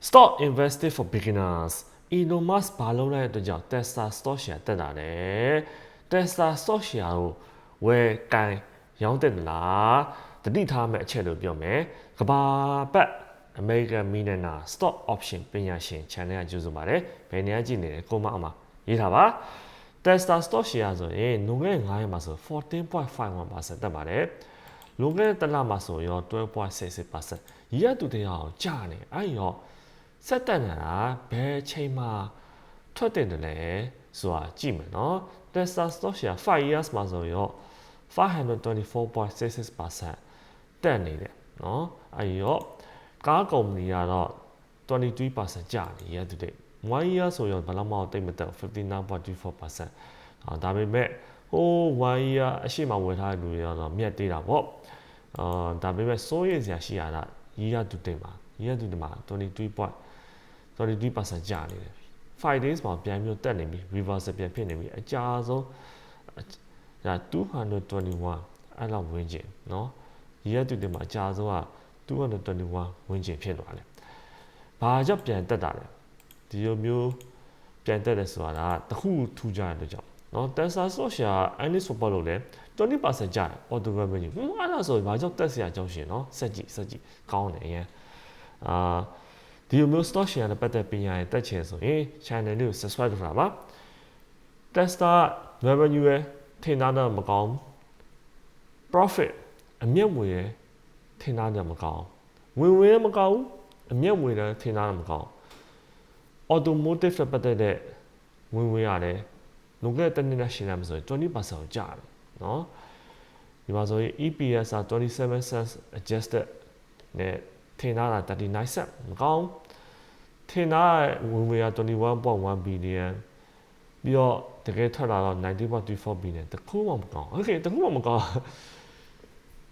stock invested for beginners Elon Musk ဘာလုပ်လိုက်တဲ့အတွက်ကြောင့် Tesla stock share တက်တာတယ် Tesla stock share ကိုဝယ်ကန်ရောင်းတက်သလားတတိထားမဲ့အချက်လို့ပြောမယ်ကဘာပတ် American Millionaire Stock Option ပညာရှင် channel ကကြိုဆိုပါတယ်ဘယ်နေရာကြည့်နေလဲကိုမအမရေးထားပါ Tesla stock share ဆိုရင်လွန်ခဲ့တဲ့9ရက်မှာဆို14.51%တက်ပါတယ်လွန်ခဲ့တဲ့တစ်လမှာဆိုရော12.66%ရည်ရတူတရားအောင်ကျနေအဲ့ရော ဆက်တန်တာဘယ်ချိန်မှာထွက်တင်တယ်လဲဆိုတာကြည့်မယ်နော် Tesla stock share 5 years မှာဆိုရော524.66%တက်နေတယ်နော်အဲဒီတော့ကားကုမ္ပဏီကတော့23%ကျနေရတူတယ်1 year ဆိုရင်ဘယ်လောက်မှတိတ်မတက်59.24%အာဒါပေမဲ့ဟိုး1 year အရှိမဝယ်ထားတဲ့လူတွေကတော့မြတ်သေးတာပေါ့အာဒါပေမဲ့စိုးရိမ်စရာရှိရတာရီးရတူတင်ပါရီးရတူတင်ပါ23.4 33%ကျနေတယ်5 days မှာပြန်ပြီးတက်နေပြီ reverse ပြန်ဖြစ်နေပြီအကြာဆုံးဒါ221အဲ့လောက်ဝင်ကျင်เนาะရက်တူတင်မှာအကြာဆုံးက221ဝင်ကျင်ဖြစ်သွားတယ်ဘာကြောင့်ပြန်တက်တာလဲဒီလိုမျိုးပြန်တက်တယ်ဆိုတာကတခုထူကြတဲ့အတွက်ကြောင့်เนาะ Tesla Social Annie Support လို့လည်း20%ကျတယ် Auto Revenue ဟိုအဲ့ဒါဆိုဘာကြောင့်တက်เสียအကြောင်းရှင်เนาะစက်ကြည့်စက်ကြည့်ကောင်းတယ်အရင်အာ ဒီလိုမျိုး stock share နဲ့ပတ်သက်ပညာရတက်ချင်ဆိုရင် channel လေးကို subscribe လုပ်တာပါ Tesla revenue ရဲ့ထင်သားတော့မကောင်း profit အမျက်ငွေရဲ့ထင်သားတော့မကောင်းဝင်ဝင်လည်းမကောင်းအမျက်ငွေလည်းထင်သားတော့မကောင်း automotive နဲ့ပတ်သက်တဲ့ဝင်ဝင်ရတယ်လွန်ခဲ့တဲ့နှစ်နဲ့ရှင်းလိုက်မှဆိုရင်20%ကိုကျတယ်နော်ဒီမှာဆိုရင် EPS က27 cents adjusted နဲ့ ထင်ထားတာ39 cent မကောင်းထင်ထားတဲ့ဝင်ဝင်က21.1 billion ပြီးတော့တကယ်ထွက်လာတော့90.34 billion တခုမှမကောင်းโอเคတခုမှမကောင်း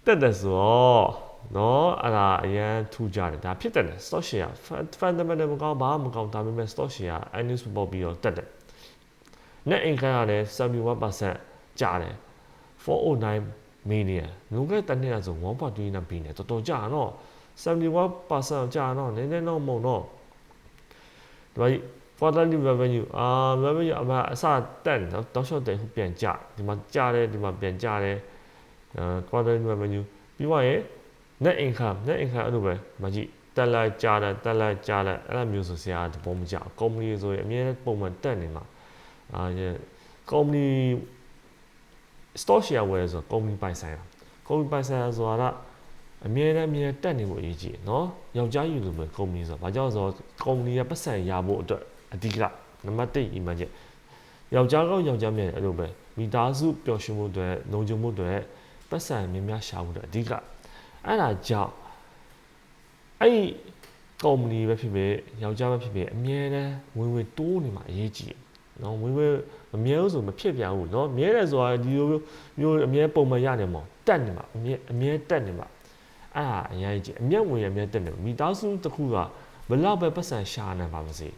တက်တယ်ဆိုတော့နော်အဲ့ဒါအရန်ထူကြတယ်ဒါဖြစ်တယ် stock share fundamental မကောင်းဘာမှမကောင်းဒါပေမဲ့ stock share earnings ပေါ်ပြီးတော့တက်တယ် net income ကလည်း71%ကျတယ်409 million ငုံကတနေ့ကဆို1.29 billion တော်တော်ကြာတော့ 71%ကြာတော့နည်းနည်းတော့မဟုတ်တော့ဒီမှာ quarterly revenue အာ revenue အမအစတက်တော့တောက်လျှောက်တယ်ခုပြန်ကျဒီမှာကျတယ်ဒီမှာပြန်ကျတယ်အဲ quarterly revenue ပြီးသွားရင် net income net income အဲ့လိုပဲမကြည့်တက်လိုက်ကျတယ်တက်လိုက်ကျတယ်အဲ့လိုမျိုးဆိုဆရာတပုံမကြကုမ္ပဏီဆိုရင်အမြဲပုံမှန်တက်နေမှာအာကုမ္ပဏီ stock share ဝယ်ဆိုကုမ္ပဏီပိုင်ဆိုင်တာကုမ္ပဏီပိုင်ဆိုင်တာဆိုတာက အမြဲတမ်းအမြဲတက်နေဖို့အရေးကြီးတယ်နော်ယောက်ျားယူလို့ပဲကုမ္ပဏီဆိုတာဘာကြောင့်ဆိုတော့ကုမ္ပဏီကပတ်စံရဖို့အတွက်အဓိကနံပါတ်1 image ယောက်ျားကောင်းယောက်ျားမြတ်အဲ့လိုပဲမိသားစုပျော်ရွှင်မှုတွေလုံခြုံမှုတွေပတ်စံများများရှာဖို့အတွက်အဓိကအဲ့ဒါကြောင့်အဲ့ကုမ္ပဏီပဲဖြစ်ဖြစ်ယောက်ျားပဲဖြစ်ဖြစ်အမြဲတမ်းဝင်ဝင်တိုးနေမှာအရေးကြီးတယ်နော်ဝင်ဝင်မမြဲဘူးဆိုမဖြစ်ပြန်ဘူးနော်မြဲတယ်ဆိုတာဒီလိုမျိုးအမြဲပုံမှန်ရနေမှာတက်နေမှာအမြဲအမြဲတက်နေမှာ အဲ့ဒါအရင်ကြီးအမျက်ဝင်ရအမြဲတက်နေမိသားစုတစ်ခုကဘလောက်ပဲပတ်စံရှာနေပါမစေ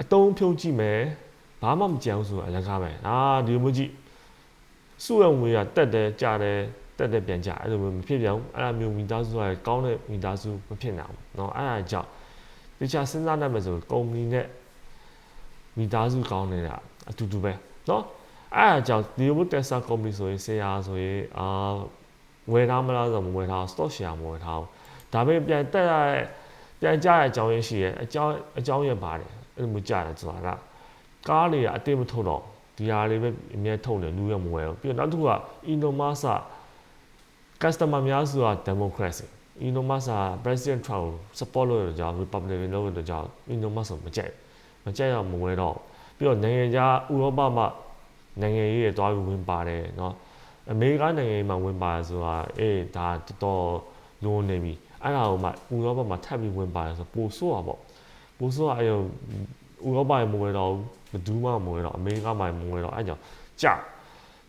အတုံးဖြုံးကြည့်မယ်ဘာမှမကြံဘူးဆိုတာအလကားပဲအာဒီလိုမျိုးကြည့်စုရငွေကတက်တယ်ကြတယ်တက်တယ်ပြန်ကြအဲ့လိုမျိုးမဖြစ်ပြန်ဘူးအဲ့ဒါမျိုးမိသားစုကကောင်းတဲ့မိသားစုမဖြစ်နိုင်ဘူးเนาะအဲ့ဒါကြောင့်တခြားစဉ်းစားနိုင်မယ်ဆိုကုမ္ပဏီနဲ့မိသားစုကောင်းနေတာအတူတူပဲเนาะအဲ့ဒါကြောင့်ဒီလိုတက်ဆာကုမ္ပဏီဆိုရင်ဆရာဆိုရင်အာ ဝယ်ထားမလားဆိုမဝယ်ထား stock share မဝယ်ထားဘူးဒါပေမဲ့ပြန်တက်ရတဲ့ပြန်ကြရတဲ့အကြောင်းရင်းရှိရဲ့အကြောင်းအကြောင်းရပါတယ်အဲ့လိုမျိုးကြတယ်ဆိုတာကကားတွေကအတင်းမထုတ်တော့ဒီဟာလေးပဲအမြဲထုတ်တယ်လူရမဝယ်ဘူးပြီးတော့နောက်တစ်ခုက Elon Musk customer များစုက democracy Elon Musk က president Trump ကို support လုပ်ရတဲ့ကြောင့် Republican လုပ်ရတဲ့ကြောင့် Elon Musk ကိုမကြိုက်မကြိုက်တော့မဝယ်တော့ပြီးတော့နိုင်ငံခြားဥရောပမှာနိုင်ငံရေးတွေတွားပြီးဝင်ပါတယ်เนาะ အမေရိကန်နိုင်ငံရေးမှာဝင်ပါတယ်ဆိုတာအေးဒါတော်တော်လွန်နေပြီအဲ့ဒါကိုမှဥရောပမှာထပ်ပြီးဝင်ပါတယ်ဆိုပိုဆိုးတာပေါ့ပိုဆိုးတာအဲ့ရောဥရောပရဲ့မဝယ်တော့ဘယ်သူမှမဝယ်တော့အမေရိကန်မှာမဝယ်တော့အဲ့ကြောင့်ကြာ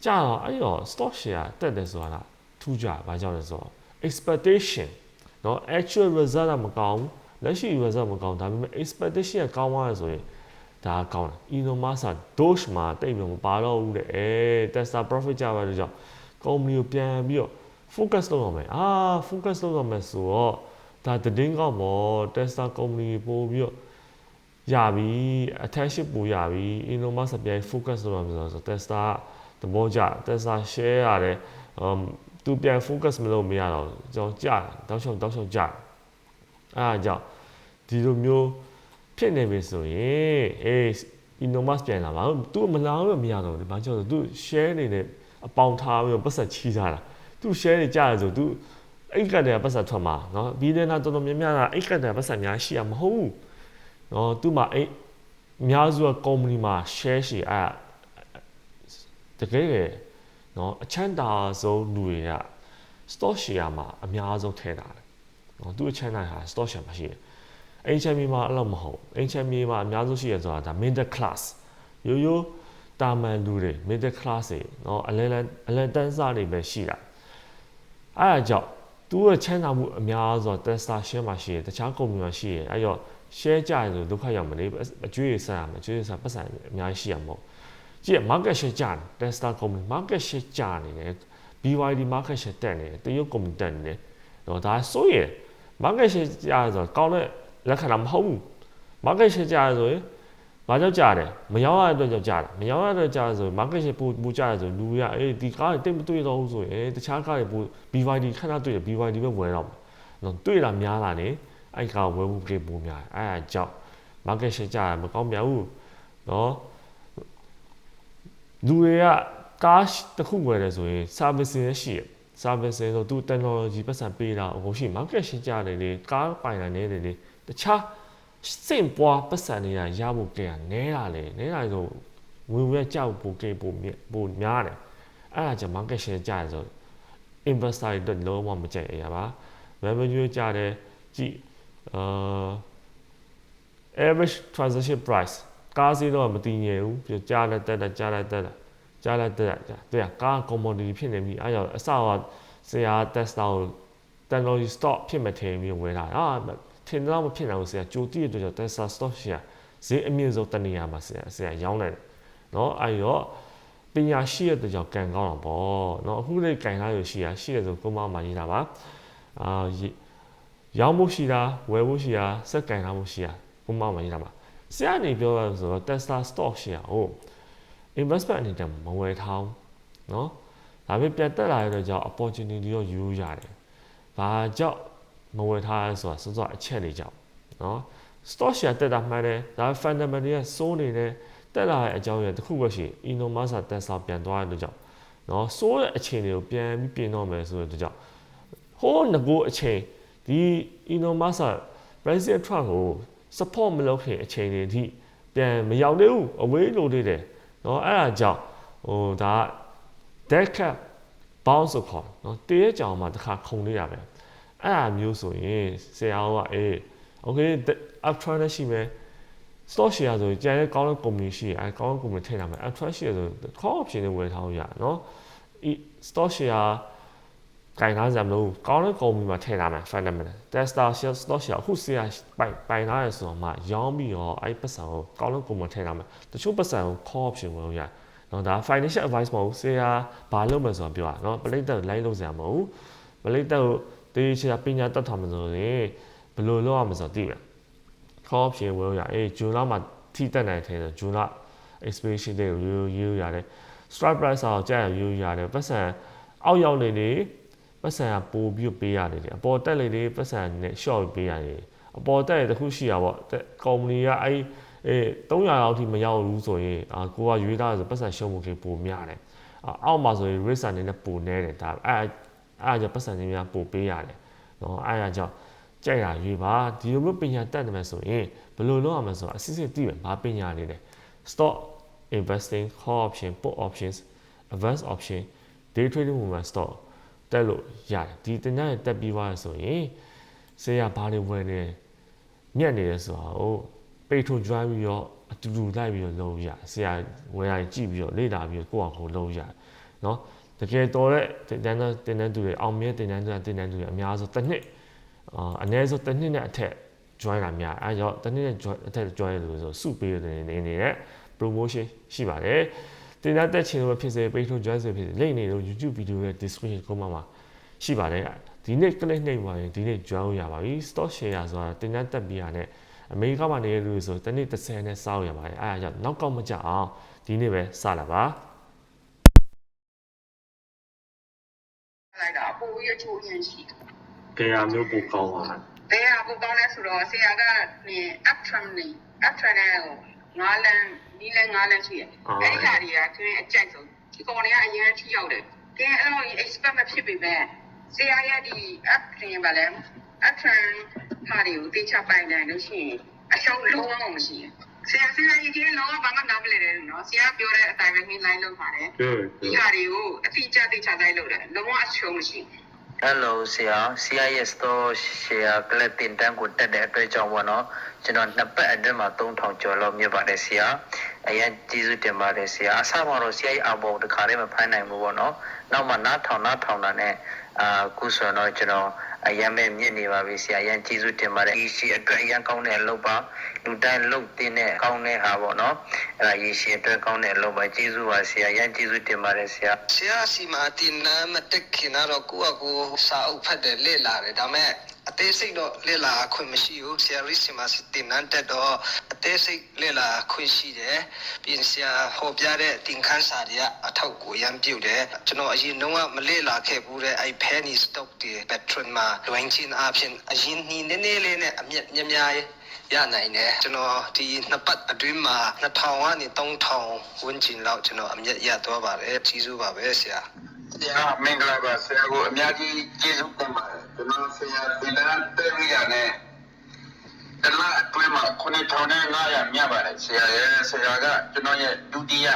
ကြာတော့အဲ့ရော stock share တက်တယ်ဆိုတာထူးကြဘာကြောင့်လဲဆိုတော့ expectation เนาะ actual result ကမကောင်းလက်ရှိ result မကောင်းဒါပေမဲ့ expectation ကကောင်းသွားရဆိုရင် ဒါကောင်းတယ် Elon Musk က Doge မှာတိတ်ပြီးမပါတော့ဘူးတဲ့အဲ Tesla profit ကြပါတော့ကြောင့် company ကိုပြန်ပြီးတော့ focus လုပ်ရမယ်အာ focus လုပ်ရမယ်ဆိုတော့ဒါတင်းကောက်ပေါ့ Tesla company ပို့ပြီးတော့ရပြီ attention ပို့ရပြီ Elon Musk ပြန် focus လုပ်ရမှာဆိုတော့ Tesla သဘောကျ Tesla share ရတယ် um သူပြန် focus မလုပ်မရတော့ကျွန်တော်ကြာတောက်လျှောက်တောက်လျှောက်ကြာအဲအကြောင်းဒီလိုမျိုး ဖြစ်နေပြီဆိုရင်အေး Inomas ပြန်လာပါသူမလာလို့မရတော့ဘူးဘာကြောင့်လဲသူ share နေနဲ့အပေါင်ထားပြီးတော့ပတ်ဆက်ချီးထားတာသူ share နေကြာရဆိုသူအဲ့ကတည်းကပတ်ဆက်ထွက်မှာเนาะဘီလီနာတော်တော်များများကအဲ့ကတည်းကပတ်ဆက်များရှိရမဟုတ်ဘူးเนาะသူမှအဲ့အများစုက company မှာ share ရှိအဲ့တကယ်ကเนาะအချမ်းသာဆုံးလူတွေက stock share မှာအများဆုံးထည့်တာတယ်เนาะသူအချမ်းသာဟာ stock share မှာရှိတယ် HMB မှာအဲ့လိုမဟုတ် HMB မှာအများဆုံးရှိရဆိုတာဒါ middle class ရိုးရိုးတာမန်လူတွေ middle class တွေเนาะအလဲလဲအလဲတန်းစားတွေပဲရှိတာအဲ့ဒါကြောင့်သူ့ရဲ့ချမ်းသာမှုအများဆို Tesla share မှာရှိတယ်တခြားကုမ္ပဏီမှာရှိတယ်အဲ့တော့ share ကြရဆိုဒုက္ခရောက်မနေအကျွေးရဆက်ရမယ်အကျွေးရဆက်ပတ်စံအများကြီးရှိရမဟုတ်ကြည့် market share ကြတယ် Tesla company market share ကြနေတယ် BYD market share တက်နေတယ်တရုတ်ကုမ္ပဏီတက်နေတယ်တော့ဒါဆိုရင် market share ကြရဆိုကောင်းတဲ့ လက်ခံတာမဟုတ်ဘူး market share ကြရဆိုရင်ဘာကြောင့်ကြတယ်မရောရတဲ့အတွက်ကြောင့်ကြတယ်မရောရတဲ့အတွက်ကြရဆို market share ပူပူကြရဆိုလူရအေးဒီကားတွေတိတ်မတွေ့တော့ဘူးဆိုရင်တခြားကားတွေပူ BYD ခဏတွေ့တယ် BYD ပဲဝယ်တော့နော်တွေ့တာများလာနေအဲ့ကားဝယ်မှုပြေပူများအဲ့ဒါကြောင့် market share ကြရမကောင်းမြတ်ဘူးနော်လူတွေကကားတစ်ခုဝယ်တယ်ဆိုရင် service ရရှိရ service ဆိုသူ technology ပတ်စံပေးတာအကုန်ရှိ market share ကြတယ်လေကားပိုင်တာနေတယ်လေ တခြားစိတ်ပွားပတ်စံတွေကရဖို့ကြရနေတာလေနေတာဆိုဝင်ဝဲကြောက်ပိုကေပိုပိုများတယ်အဲ့ဒါကြောင့် market share ကြရဆို investor တွေလုံးဝမကြိုက်အရာပါ revenue ကြတယ်ကြည့်အာ average transaction price ကားစီးတော့မတည်ငြိမ်ဘူးပြကြားလိုက်တက်တက်ကြားလိုက်တက်တက်ကြားလိုက်တက်တက်တဲ့ကား commodity ဖြစ်နေပြီအဲ့ကြောင့်အစကဆရာ Tesla ကို technology stock ဖြစ်မထင်ပြီးဝယ်လာအာ ထင်တော့မဖြစ်နိုင်ဘူးဆရာကြိုတည့်တဲ့အတွက်ကြောင့် Tesla stock ရှိရဈေးအမြင့်ဆုံးတနေရာမှာဆရာဆရာရောင်းလိုက်တယ်เนาะအဲ့တော့ပညာရှိတဲ့အတွက်ကြောင့်ကံကောင်းတာပေါ့เนาะအခုလေးကင်ထားရရှိရရှိရဆိုကိုမမှရေးတာပါအာရောင်းဖို့ရှိတာဝယ်ဖို့ရှိတာစက်ကင်ထားဖို့ရှိတာကိုမမှရေးတာပါဆရာနေပြောရဆိုတော့ Tesla stock ရှိရဟုတ် investment အနေနဲ့မဝယ်ထားဘူးเนาะဒါပေမဲ့ပြန်တက်လာရတဲ့ကြောင့် opportunity ရောယူရတယ်ဘာကြောင့် မဝယ်ထားရဆိုတာစောစောအချက်တွေကြောင့်နော် stock share တက်တာမှန်တယ်ဒါ fundamental ရဲ့စိုးနေတယ်တက်လာတဲ့အကြောင်းရတစ်ခုပဲရှိ Elon Musk တက်ဆာပြန်သွားတဲ့အတွက်ကြောင့်နော်စိုးတဲ့အခြေအနေကိုပြန်ပြီးပြင်တော့မယ်ဆိုတဲ့အတွက်ကြောင့်ဟိုးငကိုအချိန်ဒီ Elon Musk President Trump ကို support မလုပ်ခင်အချိန်တွေအထိပြန်မရောက်သေးဘူးအဝေးလိုသေးတယ်နော်အဲ့ဒါကြောင့်ဟိုဒါ deck cap bounce ဆိုခေါ်နော်တရေကြောင်မှာတစ်ခါခုံနေတာပဲ အဲ့အမျိုးဆိုရင်ဆရာကအေး okay uptrend နဲ့ရှိမယ် stock share ဆိုရင်ကြံတဲ့ကောင်းတဲ့ company ရှိရင်အဲကောင်းတဲ့ company ထည့်ထားမယ် uptrend share ဆိုရင် call option နဲ့ဝယ်ထားလို့ရနော် stock share ကင်ကားစရာမလိုကောင်းတဲ့ company မှာထည့်ထားမယ် fundamental tester share stock share အခု share ပိုင်ပိုင်ထားရဆိုတော့မှရောင်းပြီးတော့အဲပတ်စံကိုကောင်းတဲ့ company ထည့်ထားမယ်တချို့ပတ်စံကို call option ဝယ်လို့ရတယ်နော်ဒါ financial advice မဟုတ်ဘူး share ဘာလုပ်မယ်ဆိုတော့ပြောတာနော်ပလိတ်တက် line လုပ်စရာမဟုတ်ဘူးပလိတ်တက်ကို တေးချာပညာတတ်ထားမှဆိုရင်ဘယ်လိုလုပ်ရမလဲဆိုတော့သိမယ် call option ဝယ်လို့ရအေးဂျူလာမှာထိတက်နိုင်တယ်ဆိုဂျူလာ expectation တွေကိုယူယူရတယ် strike price အောင်ကြာယူရတယ်ပတ်စံအောက်ရောက်နေနေပတ်စံကပိုပြီးပေးရတယ်အပေါ်တက်လေလေပတ်စံနဲ့ short ပေးရတယ်အပေါ်တက်ရတခုရှိရပေါ့ကုမ္ပဏီကအဲ့အေး300လောက်ထိမရောက်ဘူးဆိုရင်အာကိုကရွေးထားဆိုပတ်စံရှုံးမှုကြီးပိုများတယ်အောက်မှာဆိုရင် risk အနေနဲ့ပိုနေတယ်ဒါအဲ့ အဲ့ဒါကြောင့်ပတ်စံချင်းများပို့ပေးရတယ်နော်အဲ့ဒါကြောင့်ကြိုက်ရရွေးပါဒီလိုမျိုးပညာတတ်တယ်ဆိုရင်ဘယ်လိုလုပ်ရမလဲဆိုတော့အစစ်စစ်သိမယ်ဘာပညာတွေလဲ stock investing call option put options advance option day trading movement stock တက်လို့ရတယ်ဒီတညာရတက်ပြီးသွားဆိုရင်ဆေးရဘာတွေဝယ်နေမြက်နေလဲဆိုတာကိုပိတ်ထုံကြွားပြီးတော့အတူတူလိုက်ပြီးတော့လုပ်ရဆရာဝယ်ရကြည့်ပြီးတော့လေ့လာပြီးတော့ကိုယ့်အကောင်လုပ်ရနော် တကယ်တော်တဲ့တင်တန်းတင်တန်းသူတွေအောင်မြဲတင်တန်းသူတင်တန်းသူတွေအများဆုံးတစ်နှစ်အာအနည်းဆုံးတစ်နှစ်နဲ့အထက် join တာများအဲကြောင့်တစ်နှစ်နဲ့ join အထက် join လို့ဆိုစုပေးတဲ့နေနေတဲ့ promotion ရှိပါတယ်တင်တဲ့တက်ချင်လို့ဖြစ်စေ page ထုတ် join စေဖြစ်စေလိမ့်နေလို့ YouTube video ရဲ့ description ကုန်းမှာရှိပါတယ်ဒီနေ့ click နှိပ်ပါရင်ဒီနေ့ join ရပါပြီ stock share ဆိုတာတင်တန်းတက်ပြီးရတဲ့အမေရိကမှာနေရလို့ဆိုတနေ့30နဲ့စောင့်ရပါတယ်အဲဒါကြောင့်နောက်ကောက်မကြအောင်ဒီနေ့ပဲစလာပါ လိုက်တာပိုပြီးအချိုးရင်းရှိတယ်ကြရာမျိုးပိုကောင်းပါ။တရားကိုကောင်းလဲဆိုတော့ဆရာကနေ up trend နေ up trend နဲ့ဟိုငါးလန်းဒီလန်းငါးလန်းရှိတယ်။အဲ့ဒီဟာတွေကသူအကြိုက်ဆုံးဒီကောင်တွေကအရင်ထိရောက်တယ်။ကဲအဲ့လို expect မဖြစ်ပေမဲ့ဆရာရဲ့ဒီ up trend ပါလဲ up trend ဟာတွေကိုတေချပိုင်တယ်လို့ရှိရင်အရှုံးလုံးဝမရှိဘူး။ဆရာဆရာကြီးကလုံးဝဘာမှနားမလည်တယ်နော်။ဆရာပြောတဲ့အတိုင်းပဲ line လုပ်ပါတယ်။ဟုတ်ဒီဟာတွေကိုအတိအကျတေချတိုင်းလုပ်တယ်။လုံးဝအရှုံးမရှိဘူး။ Hello ဆရာ CIS store share ကလပ်တင်တန်းကိုတက်တဲ့အတွက်ကြောင့်ပေါ့နော်ကျွန်တော်နှစ်ပတ်အတွင်းမှာ3000ကျော်လောက်မြတ်ပါတယ်ဆရာအရင်ကျေးဇူးတင်ပါတယ်ဆရာအစမှာတော့ CI အဘောတခါတည်းမဖိုင်းနိုင်ဘူးပေါ့နော်နောက်မှနားထောင်နားထောင်တာနဲ့အာခုဆိုတော့ကျွန်တော်အရင်ပဲမြင့်နေပါပြီဆရာအရင်ကျေးဇူးတင်ပါတယ်ဒီရှိအတွက်အရင်ကောင်းတဲ့အလုပ်ပါ လူတိုင်းလုပ်တင်တဲ့ကောင်းတဲ့ဟာပေါ့နော်အဲ့ဒါရေရှိအတွက်ကောင်းတဲ့အလုပ်ပါကျေးဇူးပါဆရာအရင်ကျေးဇူးတင်ပါတယ်ဆရာဆရာစီမာတင်နာမတက်ခင်တော့ကိုယ့်အကိုစာအုပ်ဖတ်တယ်လေ့လာတယ်ဒါပေမဲ့အသေးစိတ်တော့လေ့လာခွင့်မရှိဘူးဆရာရစ်စီမာတင်နန်းတက်တော့အသေးစိတ်လေ့လာခွင့်ရှိတယ်ပြီးရင်ဆရာဟောပြတဲ့သင်ခန်းစာတွေကအထောက်ကိုရမ်းပြုတ်တယ်ကျွန်တော်အရင်တော့မလေ့လာခဲ့ဘူးတဲ့အဲ့ penny stock တွေ patron မှာလွင်ချင်းအဖြစ်အရင်နီးနည်းနည်းလေးနဲ့အမြက်များများ ရနိုင်တယ်ကျွန်တော်ဒီနှစ်ပတ်အတွင်းမှာ2000ကနေ3000ဝန်းကျင်လောက်ကျွန်တော်အမြက်ရသွားပါတယ်ကြီးစုပါပဲဆရာဆရာမင်္ဂလာပါဆရာကိုအများကြီးကျေးဇူးတင်ပါတယ်ကျွန်တော်ဆရာဒီလန်တေရီယာနဲ့တလားအတွင်းမှာ9500မြတ်ပါတယ်ဆရာရဲ့ဆရာကကျွန်တော်ရဲ့ဒုတိယ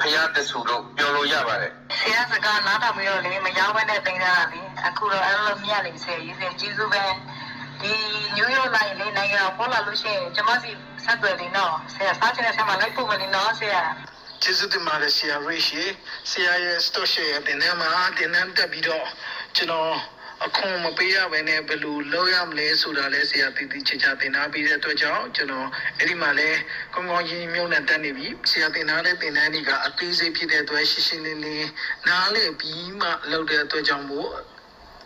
ဖျားတဆူလို့ပြောလို့ရပါတယ်ဆရာစကားနားထောင်ပြီးတော့လေမရောက်ဘဲနဲ့တင်တာလေအခုတော့အဲ့လိုမြတ်နေဆရာရေးစင်ကျေးဇူးပဲ ဒီနယူးယောက်လိုက်လေနိုင်ငံကိုပေါ်လာလို့ရှိရင်ကျွန်မစီဆက်သွယ်နေတော့ဆရာစားချင်တဲ့ဆက်မှာလိုက်ပို့မယ်နော်ဆရာကျေးဇူးတင်ပါတယ်ဆရာရိရှိဆရာရဲ့ store share ရဲ့တင်နန်းမှာတင်နန်းတက်ပြီးတော့ကျွန်တော်အခုမပေးရဘဲနဲ့ဘယ်လိုလုပ်ရမလဲဆိုတာလဲဆရာတည်တည်ချာချာသင်ထားပြီးတဲ့အတွက်ကြောင့်ကျွန်တော်အဲ့ဒီမှာလဲကောင်းကောင်းရင်းရင်းမြုပ်နဲ့တက်နေပြီဆရာသင်ထားတဲ့သင်တန်းတွေကအသေးစိတ်ဖြစ်တဲ့အတွက်ရှင်းရှင်းလင်းလင်းနားလည်ပြီးမှလုပ်တဲ့အတွက်ကြောင့်မို့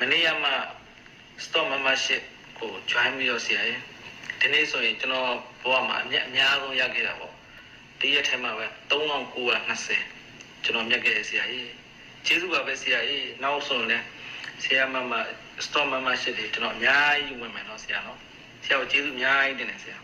မနေ့ကမှ store membership ကို join ပြီးတော့ဆရာရဲ့ဒီနေ့ဆိုရင်ကျွန်တော်ဘဝမှာအမြတ်အများဆုံးရခဲ့တာပေါ့ဒီရက်ထဲမှာပဲ3920ကျွန်တော်မြတ်ခဲ့တဲ့ဆရာရဲ့ကျေးဇူးပါပဲဆရာရဲ့နောက်ဆိုရင်လည်းဆရာမမ store membership တွေကျွန်တော်အများကြီးဝင်မယ်နော်ဆရာနော်ဆရာကိုကျေးဇူးအများကြီးတင်တယ်ဆရာ